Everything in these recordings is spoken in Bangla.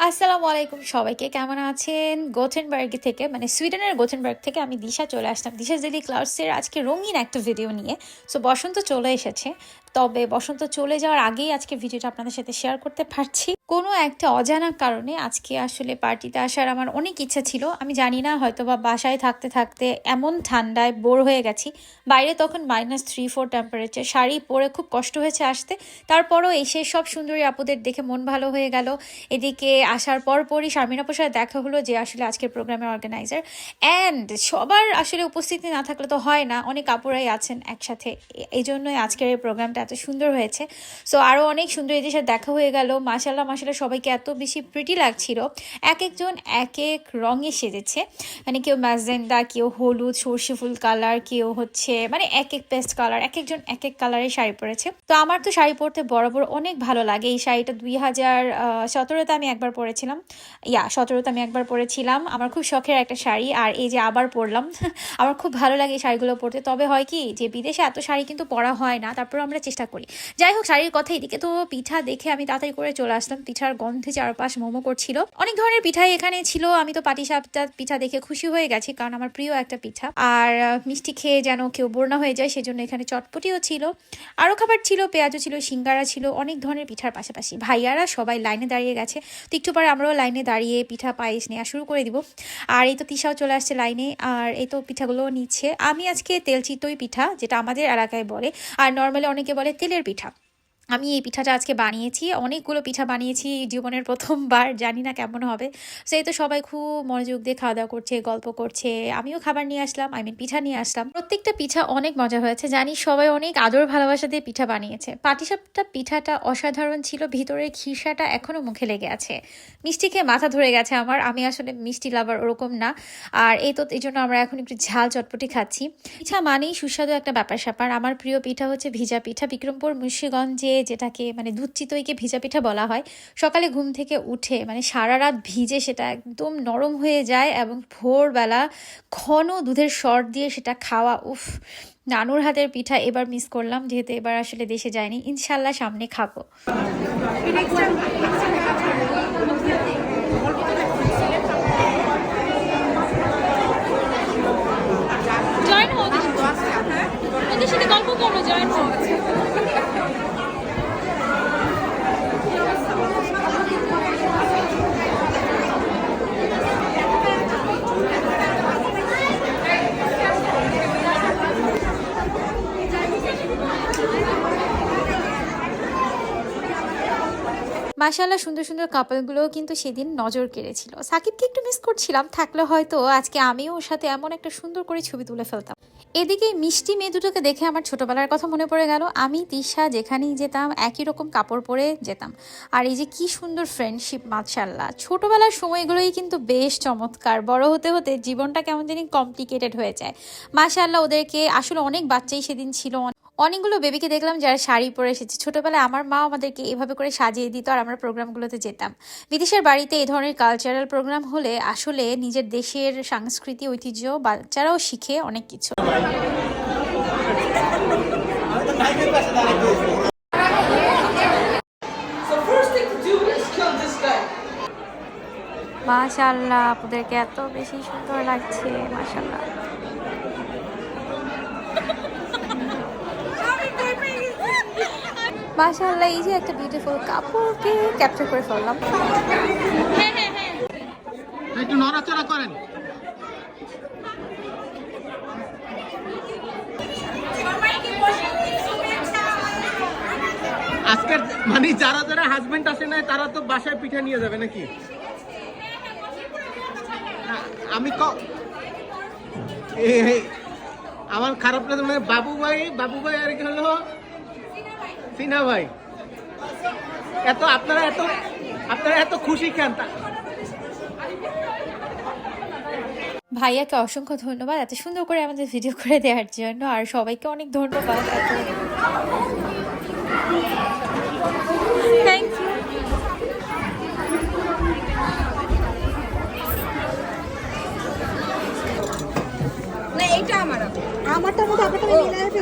আসসালামু আলাইকুম সবাইকে, কেমন আছেন? গোথেনবার্গ থেকে মানে সুইডেনের গোথেনবার্গ থেকে আমি দিশা চলে আসলাম। দিশা জেলি ক্লাউডসের আজকে রঙিন একটা ভিডিও নিয়ে সো বসন্ত চলে এসেছে। তবে বসন্ত চলে যাওয়ার আগেই আজকে ভিডিওটা আপনাদের সাথে শেয়ার করতে পারছি। কোনো একটা অজানা কারণে আজকে আসলে পার্টিতে আসার আমার অনেক ইচ্ছা ছিল। আমি জানি না হয়তো বা বাসায় থাকতে থাকতে এমন ঠান্ডায় বোর হয়ে গেছি। বাইরে তখন minus three four temperature sari পরে খুব কষ্ট হয়েছে আসতে। তারপরও এসে সব সুন্দরী আপুদের দেখে মন ভালো হয়ে গেল। এদিকে আসার পর পরই শারমিন আপুর সাথে দেখা হলো যে আসলে আজকের প্রোগ্রামের অর্গানাইজার অ্যান্ড সবার আসলে উপস্থিতি না থাকলে তো হয় না। অনেক আপুরাই আছেন একসাথে। এই জন্যই আজকের এই প্রোগ্রামটা এত সুন্দর হয়েছে। সো আরও অনেক সুন্দরীদের সাথে দেখা হয়ে গেল। মাসাল্লাহ মাসাল্লাহ সবাইকে এত বেশি প্রিটি লাগছিল। এক একজন এক এক রঙে সেজেছে। মানে কেউ ম্যাজেন্ডা, কেউ হলুদ, সর্ষে ফুল কালার কেউ হচ্ছে মানে এক এক পেস্ট কালার এক একজন এক এক কালারের শাড়ি পরেছে। তো আমার তো শাড়ি পরতে বরাবর অনেক ভালো লাগে। এই শাড়িটা দুই হাজার সতেরোতে আমি একবার পরেছিলাম। ইয়া, সতেরোতে আমি একবার পরেছিলাম। আমার খুব শখের একটা শাড়ি। আর এই যে আবার পরলাম, আমার খুব ভালো লাগে এই শাড়িগুলো পরতে। তবে হয় কি, যে বিদেশে এত শাড়ি কিন্তু পরা হয় না তারপর আমরা চেষ্টা করি। যাই হোক, শাড়ির কথা এদিকে তো পিঠা দেখে আমি তাড়াতাড়ি করে চলে আসলাম। পিঠার গন্ধে চারপাশ মোমো করছিল। অনেক ধরনের পিঠাই এখানে ছিল। আমি তো পাটিসাপটা পিঠা দেখে খুশি হয়ে গেছি, কারণ আমার প্রিয় একটা পিঠা। আর মিষ্টি খেয়ে যেন কেউ বোর না হয়ে যায়, সেজন্য এখানে চটপটিও ছিল। আরও খাবার ছিল, পেঁয়াজও ছিল, সিঙ্গারা ছিল, অনেক ধরনের পিঠার পাশাপাশি। ভাইয়ারা সবাই লাইনে দাঁড়িয়ে গেছে। তো একটু পরে আমরাও লাইনে দাঁড়িয়ে পিঠা পায়েস নেওয়া শুরু করে দিব। আর এই তো তিশাও চলে আসছে লাইনে, আর এই তো পিঠাগুলো নিচ্ছে। আমি আজকে তেল চিতই পিঠা, যেটা আমাদের এলাকায় বলে। আর নর্মালি অনেকে বলে তেলের পিঠা। আমি এই পিঠাটা আজকে বানিয়েছি, অনেকগুলো পিঠা বানিয়েছি জীবনের প্রথমবার, জানি না কেমন হবে। সেই তো সবাই খুব মনোযোগ দিয়ে খাওয়া দাওয়া করছে, গল্প করছে। আমিও খাবার নিয়ে আসলাম আই মিন পিঠা নিয়ে আসলাম। প্রত্যেকটা পিঠা অনেক মজা হয়েছে। জানি সবাই অনেক আদর ভালোবাসা দিয়ে পিঠা বানিয়েছে। পাটিসাপটা পিঠাটা অসাধারণ ছিল ভিতরের খিসাটা এখনও মুখে লেগে আছে। মিষ্টি খেয়ে মাথা ধরে গেছে আমার, আমি আসলে মিষ্টি লাভার ওরকম না। আর এই তো, এই জন্য আমরা এখন একটু ঝাল চটপটি খাচ্ছি। পিঠা মানেই সুস্বাদু একটা ব্যাপার স্যাপার আমার প্রিয় পিঠা হচ্ছে ভিজা পিঠা, বিক্রমপুর মুন্সীগঞ্জে যেটাকে মানে দুধ চিতইকে ভিজা পিঠা বলা হয়, সকালে ঘুম থেকে উঠে মানে সারা রাত ভিজে সেটা একদম নরম হয়ে যায় এবং ভোরবেলা ঘন দুধের শর্ট দিয়ে সেটা খাওয়া, উফ, নানুর হাতের পিঠা এবার মিস করলাম যেহেতু এবার আসলে দেশে যায়নি ইনশাল্লাহ সামনে খাব। জয়েন গল্প করো, জয়েন মাশাল্লাহ সুন্দর সুন্দর কাপলগুলোও কিন্তু সেদিন নজর কেড়েছিল। সাকিবকে একটু মিস করছিলাম, থাকলে হয়তো আজকে আমিও ওর সাথে এমন একটা সুন্দর করে ছবি তুলে ফেলতাম। এদিকে মিষ্টি মেয়ে দুটোকে দেখে আমার ছোটবেলার কথা মনে পড়ে গেল। আমি, তিশা, যেখানেই যেতাম, একই রকম কাপড় পরে যেতাম। আর এই যে কি সুন্দর ফ্রেন্ডশিপ মাশাল্লাহ ছোটবেলার সময়গুলোই কিন্তু বেশ চমৎকার। বড় হতে হতে জীবনটা কেমন জানি কমপ্লিকেটেড হয়ে যায়। মাশাল্লাহ ওদেরকে আসলে অনেক বাচ্চাই সেদিন ছিল। অনেকগুলো বেবিকে দেখলাম যারা শাড়ি পরে এসেছে। ছোটবেলায় আমার মা আমাদেরকে এভাবে করে সাজিয়ে দিত আর আমরা প্রোগ্রামগুলোতে যেতাম। বিদেশের বাড়িতে এই ধরনের কালচারাল প্রোগ্রাম হলে আসলে নিজের দেশের সংস্কৃতি ঐতিহ্য বাচ্চারাও শিখে অনেক কিছু. মাশাল্লাহ আপনাদেরকে এত বেশি সুন্দর লাগছে মাশাল্লাহ মাশাল্লাহ এই যে একটা বিউটিফুল কাপড়কে ক্যাপচার করে ফেললাম। একটু নড়াচড়া করেন। আজকের মানে যারা যারা হাজবেন্ড আসে না তারা তো বাসায় পিঠা নিয়ে যাবে নাকি? আমি ক আমার খারাপ লাগে মানে বাবু ভাই বাবু ভাই আর কি হলো সিনা ভাই? এত আপনারা এত আপনারা এত খুশি কেন? ভাইয়াকে অসংখ্য ধন্যবাদ এত সুন্দর করে আমাদের ভিডিও করে দেওয়ার জন্য, আর সবাইকে অনেক ধন্যবাদ।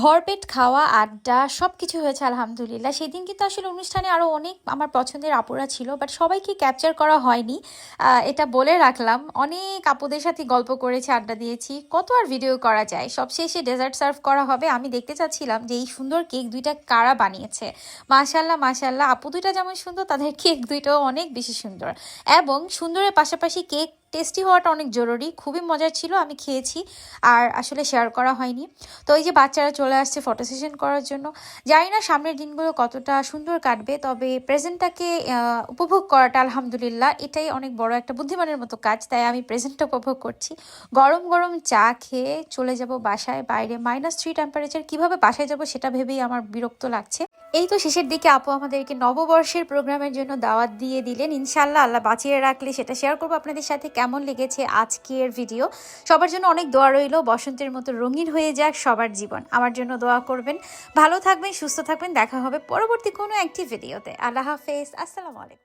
ভরপেট খাওয়া, আড্ডা সব কিছু হয়েছে, আলহামদুলিল্লাহ। সেদিন কিন্তু আসলে অনুষ্ঠানে আরও অনেক আমার পছন্দের আপুরা ছিল বাট সবাইকে ক্যাপচার করা হয়নি। এটা বলে রাখলাম, অনেক আপুদের সাথে গল্প করেছি, আড্ডা দিয়েছি। কত আর ভিডিও করা যায়? সবশেষে ডেজার্ট সার্ভ করা হবে। আমি দেখতে চাচ্ছিলাম যে এই সুন্দর কেক দুইটা কারা বানিয়েছে? মাশাল্লাহ মাশাল্লাহ আপু দুইটা যেমন সুন্দর, তাদের কেক দুইটাও অনেক বেশি সুন্দর। এবং সুন্দরের পাশাপাশি কেক টেস্টি হওয়াটা অনেক জরুরি, খুবই মজার ছিল, আমি খেয়েছি, আর আসলে শেয়ার করা হয়নি। তো এই যে বাচ্চারা চলে আসছে ফটো সেশন করার জন্য, জানি না সামনের দিনগুলো কতটা সুন্দর কাটবে, তবে প্রেজেন্টটাকে উপভোগ করাটা আলহামদুলিল্লাহ, এটাই অনেক বড় একটা বুদ্ধিমানের মতো কাজ, তাই আমি প্রেজেন্টটা উপভোগ করছি। গরম গরম চা খেয়ে চলে যাব বাসায়, বাইরে মাইনাস থ্রি টেম্পারেচার কীভাবে বাসায় যাব সেটা ভেবেই আমার বিরক্ত লাগছে। এই তো শেষের দিকে আপু আমাদেরকে নববর্ষের প্রোগ্রামের জন্য দাওয়াত দিয়ে দিলেন। ইনশাল্লাহ আল্লাহ বাঁচিয়ে রাখলে সেটা শেয়ার করব আপনাদের সাথে কেমন লেগেছে আজকের ভিডিও সবার জন্য অনেক দোয়া রইল, বসন্তের মতো রঙিন হয়ে যাক সবার জীবন। আমার জন্য দোয়া করবেন। ভালো থাকবেন, সুস্থ থাকবেন, দেখা হবে পরবর্তী কোনো একটি ভিডিওতে আল্লাহ হাফেজ, আসসালামু আলাইকুম।